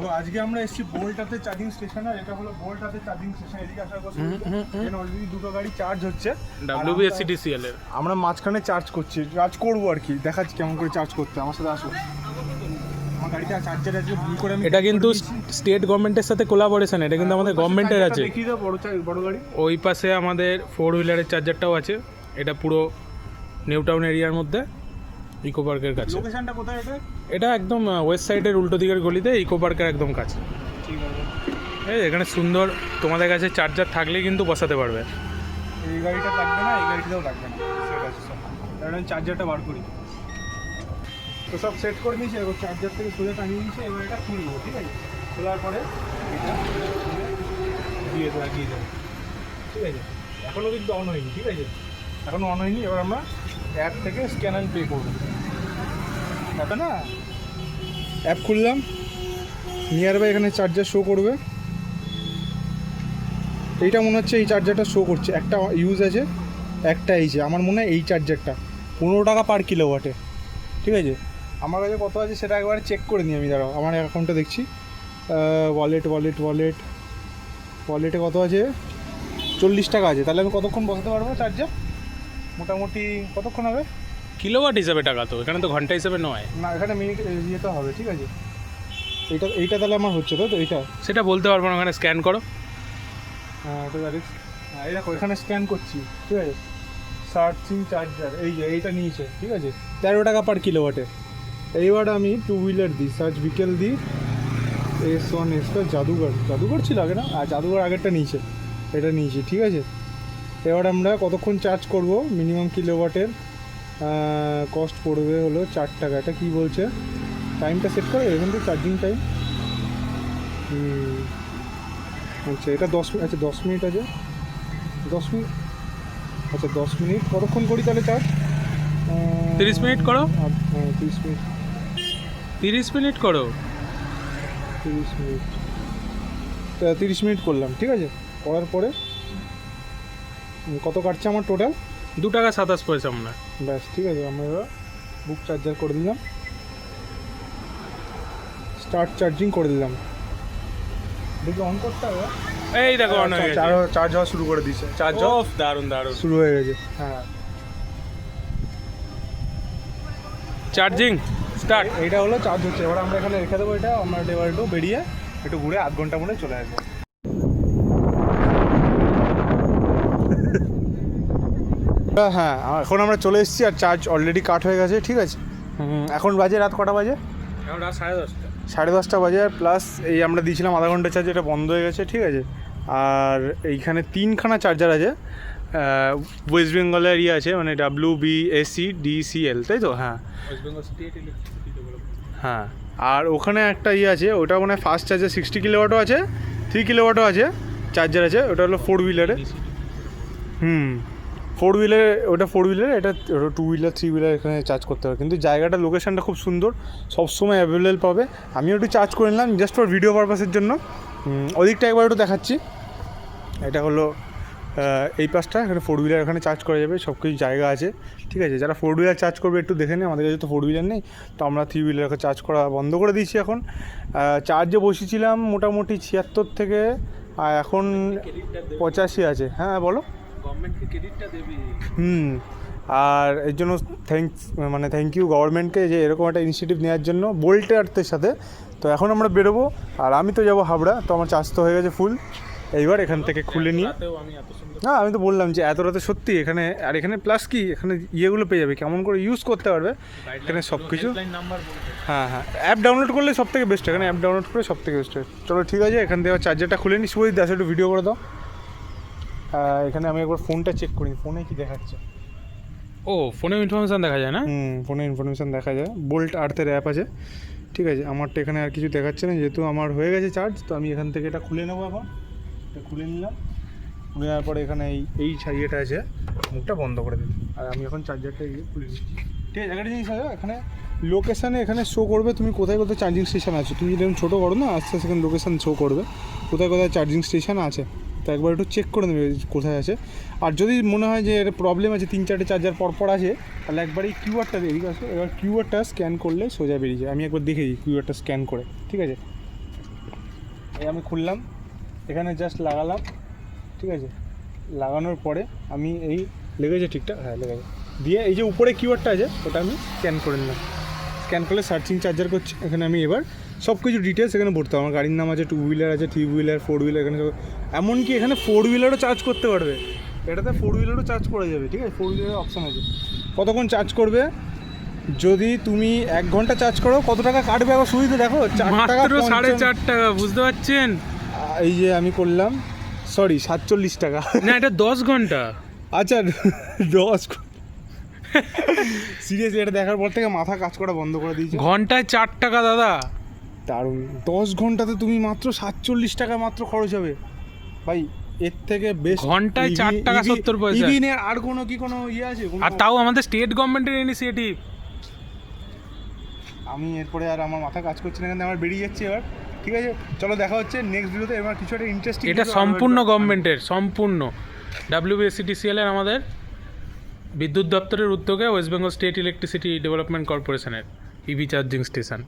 দেখো আজকে আমরা এসেছি বোল্টাতে চার্জিং স্টেশন আর এটা হলো বোল্টাতে চার্জিং স্টেশন এদিকে আসার কথা এখানে অলরেডি দুটো গাড়ি চার্জ হচ্ছে। ডাব্লিউবিএসসিডিসিএল এর। আমরা মাঝখানে চার্জ করছি চার্জ করব আর কি। দেখাচ্ছি কেমন করে চার্জ করতে আমার সাথে আসো। এটা কিন্তু স্টেট গভর্নমেন্টের সাথে কোলাবোরেশন এটা কিন্তু আমাদের গভর্নমেন্টের আছে। চার্জারটা দেখিয়ে বড় চার্জ বড় গাড়ি। ওই পাশে আমাদের ফোর হুইলারের চার্জারটাও আছে। এটা পুরো নিউ টাউন এরিয়ার মধ্যে। ইকো পার্কের কাছে। লোকেশনটা কোথায় এটা? এটা একদম ওয়েস্ট সাইডের উল্টো দিকের গলিতে ইকো পার্কের একদম কাছে। ঠিক আছে। এই এখানে সুন্দর তোমাদের কাছে চার্জার থাকলেই কিন্তু বসাতে পারবে। এই গাড়িটা লাগবে না এই গাড়িটাও লাগবে না। সেট আছে সব। চার্জারটা বার করি। তো সব সেট করে নিয়েছি এবার চার্জার থেকে সোজা টাঙিয়ে নিয়েছি এবার এটা খুলবো ঠিক আছে? খোলার পরে এটা দিয়ে লাগিয়ে দেবো। ঠিক আছে? এখনও কিন্তু অন হয়নি ঠিক আছে? এখনও অন হয়নি এবার আমরা অ্যাপ থেকে স্ক্যান অ্যান্ড পে করব। তাতে না অ্যাপ খুললাম নিয়ার বাই এখানে চার্জার শো করবে। এইটা মনে হচ্ছে এই চার্জারটা শো করছে। একটা ইউজ আছে, একটা এই যে, আমার মনে হয় এই চার্জারটা পনেরো টাকা পার কিলো ওয়াটে ঠিক আছে? আমার কাছে কত আছে সেটা একবারে চেক করে নিই আমি, দাঁড়াও। আমার অ্যাকাউন্টটা দেখছি। ওয়ালেট ওয়ালেট ওয়ালেট ওয়ালেটে কত আছে? চল্লিশ টাকা আছে। তাহলে আমি কতক্ষণ বসাতে পারব চার্জার মোটামুটি কতক্ষণ হবে? কিলোওয়াট হিসাবে টাকা তো এখানে তো ঘণ্টা হিসাবে নয়। না এখানে মিনিট ইয়ে তো হবে ঠিক আছে। এইটা এইটা তাহলে আমার হচ্ছে তো তো এইটা? সেটা বলতে পারব না ওখানে স্ক্যান করো। হ্যাঁ তো জানিস হ্যাঁ এই দেখো এখানে স্ক্যান করছি ঠিক আছে। সার্চিং চার্জার এই যে এইটা নিয়েছে ঠিক আছে। তেরো টাকা পার কিলোওয়াটে এইবার আমি টু হুইলার দিই সার্চ বিকেল দিই এস ওয়ান এসটা জাদুঘর। জাদুঘর ছিল আগে না? আর জাদুঘর আগেরটা নিয়েছে এটা নিয়েছি ঠিক আছে। এবার আমরা কতক্ষণ চার্জ করব? মিনিমাম কিলোওয়াটের কস্ট পড়বে হলো চার টাকা। এটা কী বলছে? টাইমটা সেট করে এখান থেকে চার্জিং টাইম আচ্ছা এটা দশ মিনিট আচ্ছা দশ মিনিট আছে। দশ মিনিট আচ্ছা দশ মিনিট। কতক্ষণ করি তাহলে চার্জ তিরিশ মিনিট করো। হ্যাঁ তিরিশ মিনিট। তিরিশ মিনিট করো। তিরিশ মিনিট। তা তিরিশ মিনিট করলাম ঠিক আছে? করার পরে কত কাটছে আমার টোটাল দু টাকা সাতাশ পয়সা আমরা ব্যাস ঠিক আছে আমরা এবার বুক চার্জার করে দিলাম। স্টার্ট চার্জিং করে দিলাম। দেখি অন করতে হবে। এই দেখো অন হয়ে গেছে। চার্জ হওয়া শুরু করে দিয়েছে। চার্জ ওফ দারুণ দারুণ শুরু হয়ে গেছে হ্যাঁ। চার্জিং স্টার্ট এইটা হলো চার্জ হচ্ছে। এবার আমরা এখানে রেখে দেবো এটা আমরা এবার একটু বেরিয়ে একটু ঘুরে আধ ঘণ্টা মনে চলে আসব। হ্যাঁ আ- এখন আমরা চলে এসেছি আর চার্জ অলরেডি কাট হয়ে গেছে ঠিক আছে? এখন বাজে রাত কটা বাজে? এখন রাত সাড়ে দশটা। সাড়ে দশটা বাজে আর প্লাস এই আমরা দিয়েছিলাম আধা ঘণ্টা চার্জ এটা বন্ধ হয়ে গেছে ঠিক আছে? আর এইখানে তিনখানা চার্জার আছে ওয়েস্ট বেঙ্গলের ইয়ে আছে মানে ডাব্লিউ বি এসি ডিসিএল তাই তো? হ্যাঁ। হ্যাঁ আর ওখানে একটা ইয়ে আছে ওটা মানে ফাস্ট চার্জার সিক্সটি কিলোওয়াটও আছে থ্রি কিলোওয়াটও আছে চার্জার আছে ওটা হলো ফোর হুইলারে হুম ফোর হুইলার ওটা ফোর হুইলার এটা টু হুইলার থ্রি হুইলার এখানে চার্জ করতে হবে। কিন্তু জায়গাটা লোকেশনটা খুব সুন্দর, সবসময় অ্যাভেলেবেল পাবে। আমিও একটু চার্জ করে নিলাম জাস্ট ফর ভিডিও পারপাসের জন্য। ওদিকটা একবার একটু দেখাচ্ছি। এটা হলো এই পাশটা, এখানে ফোর হুইলার এখানে চার্জ করা যাবে সব কিছু জায়গা আছে। ঠিক আছে, যারা ফোর হুইলার চার্জ করবে, একটু দেখে নিই আমাদের কাছে তো ফোর হুইলার নেই, তো আমরা থ্রি হুইলারকে চার্জ করা বন্ধ করে দিয়েছি এখন। চার্জে বসেছিলাম মোটামুটি ছিয়াত্তর থেকে, আর এখন পঁচাশি আছে। হ্যাঁ বলো। গভর্নমেন্টকে ক্রেডিটটা দেবে। হুম আর এর জন্য থ্যাংকস মানে থ্যাংক ইউ গভর্নমেন্টকে যে এরকম একটা ইনিশিয়েটিভ নেওয়ার জন্য বোল্টে আর্থের সাথে। তো এখন আমরা বেরোবো আর আমি তো যাব হাবড়া তো আমার চার্জ তো হয়ে গেছে ফুল এইবার এখান থেকে খুলে নিয়ে না আমি তো বললাম যে এত রাতে সত্যি এখানে আর এখানে প্লাস কি এখানে ইয়েগুলো পেয়ে যাবে কেমন করে ইউজ করতে পারবে? এখানে সব কিছু। হ্যাঁ হ্যাঁ অ্যাপ ডাউনলোড করলে সব থেকে বেস্ট এখানে অ্যাপ ডাউনলোড করে সব থেকে বেস্ট চলো ঠিক আছে এখান থেকে চার্জারটা খুলে নিই শুভ দাস একটু ভিডিও করে দাও। এখানে আমি একবার ফোনটা চেক করি ফোনে কি দেখাচ্ছে? ও ফোনে ইনফরমেশন দেখা যায় না? হুম ফোনে ইনফরমেশান দেখা যায়। বোল্ট আর্থের অ্যাপ আছে। ঠিক আছে আমারটা এখানে আর কিছু দেখাচ্ছে না। যেহেতু আমার হয়ে গেছে চার্জ তো আমি এখান থেকে এটা খুলে নেব এখন। এটা খুলে নিলাম। খুলে নেওয়ার পরে এখানে এই এই ছাইয়েটা আছে। মুখটা বন্ধ করে দিলাম আর আমি এখন চার্জারটা এই খুলে নিচ্ছি ঠিক আছে একটা জিনিস আছে। এখানে লোকেশানে এখানে শো করবে। তুমি কোথায় কোথায় চার্জিং স্টেশন আছে? তুমি যদি ছোটো করো না আস্তে আস্তে এখানে লোকেশান শো করবে। কোথায় কোথায় চার্জিং স্টেশন আছে? একবার একটু চেক করে নেবে কোথায় আছে। আর যদি মনে হয় যে এর প্রবলেম আছে, তিন চারটে চার্জার পরপর আছে, তাহলে একবার এই কিউআরটা এদিকে আসো এবার কিউআরটা স্ক্যান করলে সোজা বেরিয়ে যায়। আমি একবার দেখে দিই কিউআরটা স্ক্যান করে, ঠিক আছে? এই আমি খুললাম, এখানে জাস্ট লাগালাম, ঠিক আছে? লাগানোর পরে আমি এই লেগেছে ঠিকঠাক? হ্যাঁ লেগেছে দিয়ে এই যে উপরে কিউআরটা আছে, ওটা আমি স্ক্যান করে নিলাম। স্ক্যান করলে সার্চিং চার্জার করছি। এখানে আমি এবার সব কিছু ডিটেলস এখানে ভরতে হবে। আমার গাড়ির নাম আছে টু হুইলার আছে থ্রি হুইলার ফোর হুইলার এখানে এমনকি এখানে ফোর হুইলারও চার্জ করতে পারবে। এটাতে ফোর হুইলারও চার্জ করা যাবে ঠিক আছে? ফোর হুইলারের অপশান আছে। কতক্ষণ চার্জ করবে? যদি তুমি এক ঘণ্টা চার্জ করো কত টাকা কাটবে? আবার সুবিধা দেখো চার টাকা সাড়ে চার টাকা বুঝতে পারছেন? এই যে আমি করলাম সরি সাতচল্লিশ টাকা। না এটা দশ ঘণ্টা। আচ্ছা দশ সিরিয়াসলি এটা দেখার পর থেকে মাথা কাজ করা বন্ধ করে দিয়েছে। ঘন্টায় চার টাকা দাদা। দারুণ। দশ ঘন্টাতে তুমি মাত্র সাতচল্লিশ টাকা মাত্র খরচ হবে। ভাই এর থেকে বেশ ঘন্টায় চার টাকা সত্তর পয়সা। ইভিনের আর কোনো কি কোনো ইয়ে আছে? আর তাও আমাদের স্টেট গভর্নমেন্টের ইনিশিয়েটিভ আমি এরপরে আর আমার মাথা কাজ করছে না কিন্তু আমার বেরিয়ে যাচ্ছে এবার। ঠিক আছে চলো দেখা হচ্ছে নেক্সট ভিডিওতে এবার কিছু একটা ইন্টারেস্টিং এটা সম্পূর্ণ গভর্নমেন্টের সম্পূর্ণ। ডাব্লিউবিএসসিটিসিএল এর আমাদের বিদ্যুৎ দপ্তরের উদ্যোগে West Bengal state electricity development কর্পোরেশনের ইভি চার্জিং স্টেশন